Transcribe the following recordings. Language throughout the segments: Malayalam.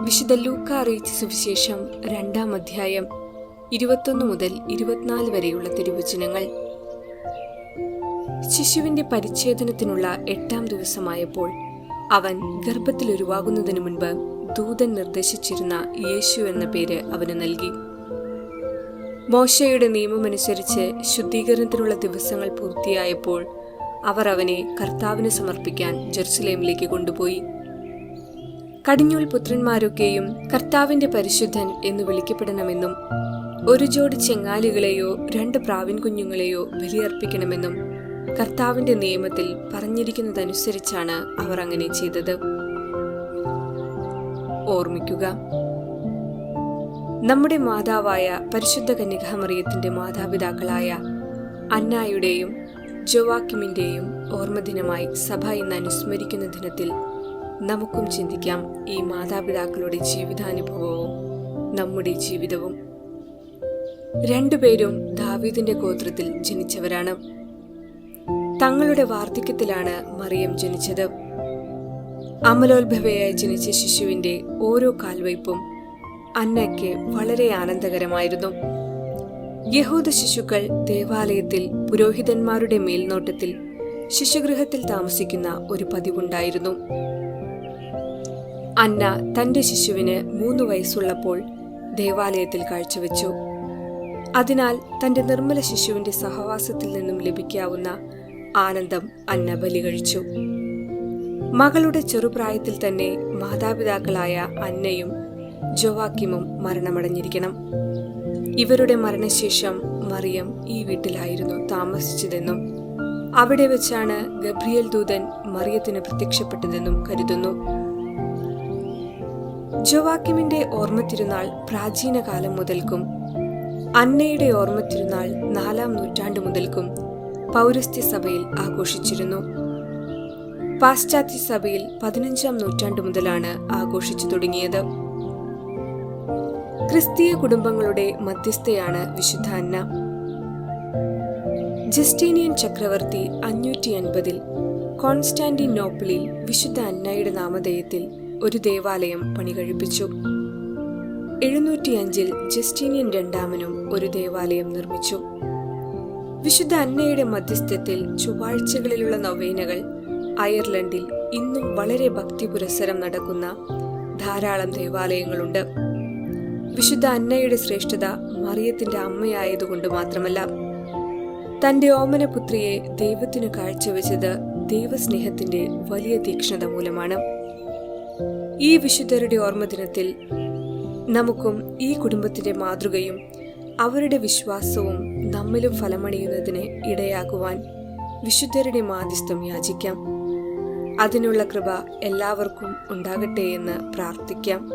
വിശുദ്ധ ലൂക്ക അറിയിച്ച സുവിശേഷം രണ്ടാം അധ്യായം ഇരുപത്തൊന്ന് മുതൽ ഇരുപത്തിനാല് വരെയുള്ള തിരുവചനങ്ങൾ. ശിശുവിന്റെ പരിച്ഛേദനത്തിനുള്ള എട്ടാം ദിവസമായപ്പോൾ അവൻ ഗർഭത്തിൽ ഉരുവാകുന്നതിനു മുൻപ് ദൂതൻ നിർദ്ദേശിച്ചിരുന്ന യേശു എന്ന പേര് അവന് നൽകി. മോശയുടെ നിയമമനുസരിച്ച് ശുദ്ധീകരണത്തിനുള്ള ദിവസങ്ങൾ പൂർത്തിയായപ്പോൾ അവർ അവനെ കർത്താവിന് സമർപ്പിക്കാൻ ജെറുസലേമിലേക്ക് കൊണ്ടുപോയി. കടിഞ്ഞൂൽ പുത്രന്മാരൊക്കെയും കർത്താവിന്റെ പരിശുദ്ധൻ എന്ന് വിളിക്കപ്പെടണമെന്നും ഒരു ജോഡി ചെങ്ങാലികളെയോ രണ്ട് പ്രാവിൻ കുഞ്ഞുങ്ങളെയോ ബലിയർപ്പിക്കണമെന്നും കർത്താവിന്റെ നിയമത്തിൽ പറഞ്ഞിരിക്കുന്നതനുസരിച്ചാണ് അവർ അങ്ങനെ ചെയ്തത്. ഓർമ്മിക്കുക നമ്മുടെ മാതാവായ പരിശുദ്ധ കന്യകാമറിയത്തിന്റെ മാതാപിതാക്കളായ അന്നായുടെയും ജോവാക്കിമിന്റെയും ഓർമ്മദിനമായി സഭ ഇന്ന് അനുസ്മരിക്കുന്ന ദിനത്തിൽ നമുക്കും ചിന്തിക്കാം ഈ മാതാപിതാക്കളുടെ ജീവിതാനുഭവവും നമ്മുടെ ജീവിതവും. രണ്ടുപേരും ദാവീദിന്റെ ഗോത്രത്തിൽ ജനിച്ചവരാണ്. തങ്ങളുടെ വാർദ്ധക്യത്തിലാണ് മറിയം ജനിച്ചത്. അമലോത്ഭവയായി ജനിച്ച ശിശുവിന്റെ ഓരോ കാൽവയ്പും അന്നയ്ക്ക് വളരെ ആനന്ദകരമായിരുന്നു. യഹൂദ ശിശുക്കൾ ദേവാലയത്തിൽ പുരോഹിതന്മാരുടെ മേൽനോട്ടത്തിൽ ശിശുഗൃഹത്തിൽ താമസിക്കുന്ന ഒരു പതിവുണ്ടായിരുന്നു. അന്ന തന്റെ ശിശുവിന് മൂന്ന് വയസ്സുള്ളപ്പോൾ ദേവാലയത്തിൽ കാഴ്ചവെച്ചു. അതിനാൽ തന്റെ നിർമ്മല ശിശുവിന്റെ സഹവാസത്തിൽ നിന്നും ലഭിക്കാവുന്ന ആനന്ദം അന്ന ബലി കഴിച്ചു മകളുടെ ചെറുപ്രായത്തിൽ തന്നെ മാതാപിതാക്കളായ അന്നയും ജോവാക്കിമും മരണമടഞ്ഞിരിക്കണം. ഇവരുടെ മരണശേഷം മറിയം ഈ വീട്ടിലായിരുന്നു താമസിച്ചതെന്നും അവിടെ വെച്ചാണ് ഗബ്രിയേൽ ദൂതൻ മറിയത്തിന് പ്രത്യക്ഷപ്പെട്ടതെന്നും കരുതുന്നു. ജോവാക്കിമിന്റെ ഓർമ്മത്തിരുന്നാൾ പ്രാചീന കാലം മുതൽക്കും അന്നയുടെ ഓർമ്മത്തിരുന്നാൾ നാലാം നൂറ്റാണ്ട് മുതൽക്കും പൗരസ്ത്യ സഭയിൽ ആഘോഷിച്ചിരുന്നു. പാശ്ചാത്യ സഭയിൽ പതിനഞ്ചാം നൂറ്റാണ്ട് മുതലാണ് ആഘോഷിച്ചു തുടങ്ങിയത്. ക്രിസ്തീയ കുടുംബങ്ങളുടെ മധ്യസ്ഥയാണ് വിശുദ്ധ അന്ന. ജസ്റ്റീനിയൻ ചക്രവർത്തി അഞ്ഞൂറ്റി അൻപതിൽ കോൺസ്റ്റാന്റിനോപ്പിളിൽ വിശുദ്ധ അന്നയുടെ നാമധേയത്തിൽ ഒരു ദേവാലയം പണി പണികഴിപ്പിച്ചു എഴുന്നൂറ്റിയഞ്ചിൽ ജസ്റ്റീനിയൻ രണ്ടാമനും ഒരു ദേവാലയം നിർമ്മിച്ചു. വിശുദ്ധ അന്നയുടെ മധ്യസ്ഥത്തിൽ ചൊവ്വാഴ്ചകളിലുള്ള നൊവേനകൾ അയർലൻഡിൽ ഇന്നും വളരെ ഭക്തി പുരസ്സരം നടക്കുന്ന ധാരാളം ദേവാലയങ്ങളുണ്ട്. വിശുദ്ധ അന്നയുടെ ശ്രേഷ്ഠത മറിയത്തിന്റെ അമ്മയായതുകൊണ്ട് മാത്രമല്ല തന്റെ ഓമനപുത്രിയെ ദൈവത്തിനു കാഴ്ചവെച്ചത് ദൈവസ്നേഹത്തിന്റെ വലിയ തീക്ഷ്ണത മൂലമാണ്. ഈ വിശുദ്ധരുടെ ഓർമ്മദിനത്തിൽ നമുക്കും ഈ കുടുംബത്തിന്റെ മാതൃകയും അവരുടെ വിശ്വാസവും നമ്മിലും ഫലമണിയുന്നതിന് ഇടയാകുവാൻ വിശുദ്ധരുടെ മാധ്യസ്ഥം യാചിക്കാം. അതിനുള്ള കൃപ എല്ലാവർക്കും ഉണ്ടാകട്ടെ എന്ന് പ്രാർത്ഥിക്കാം.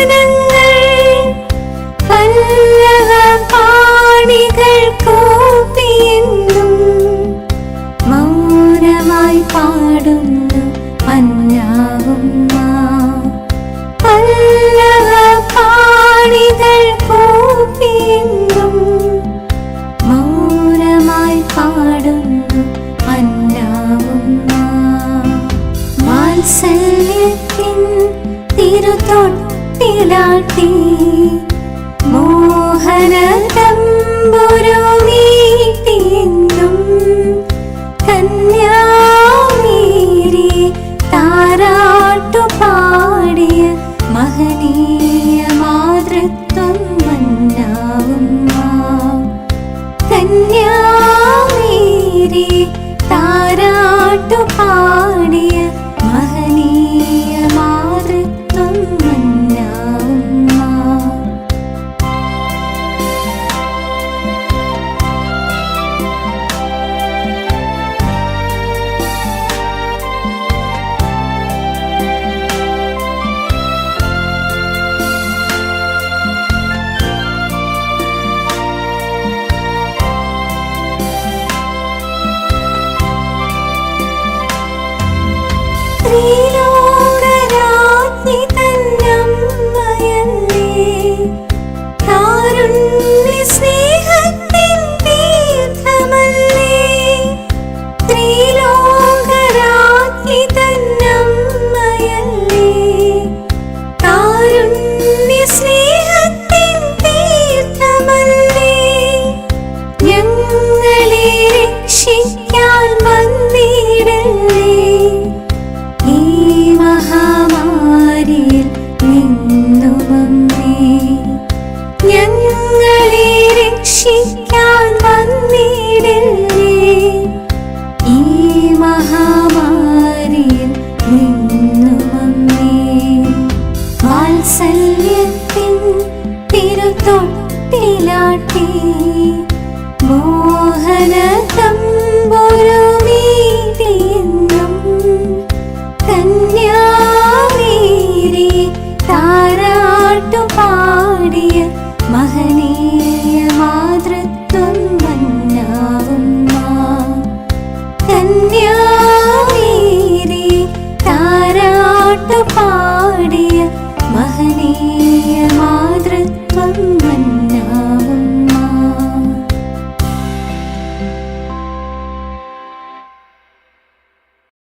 மன താരാട്ടു പാടിയ രക്ഷിക്കാൻ വന്നിടല്ലേ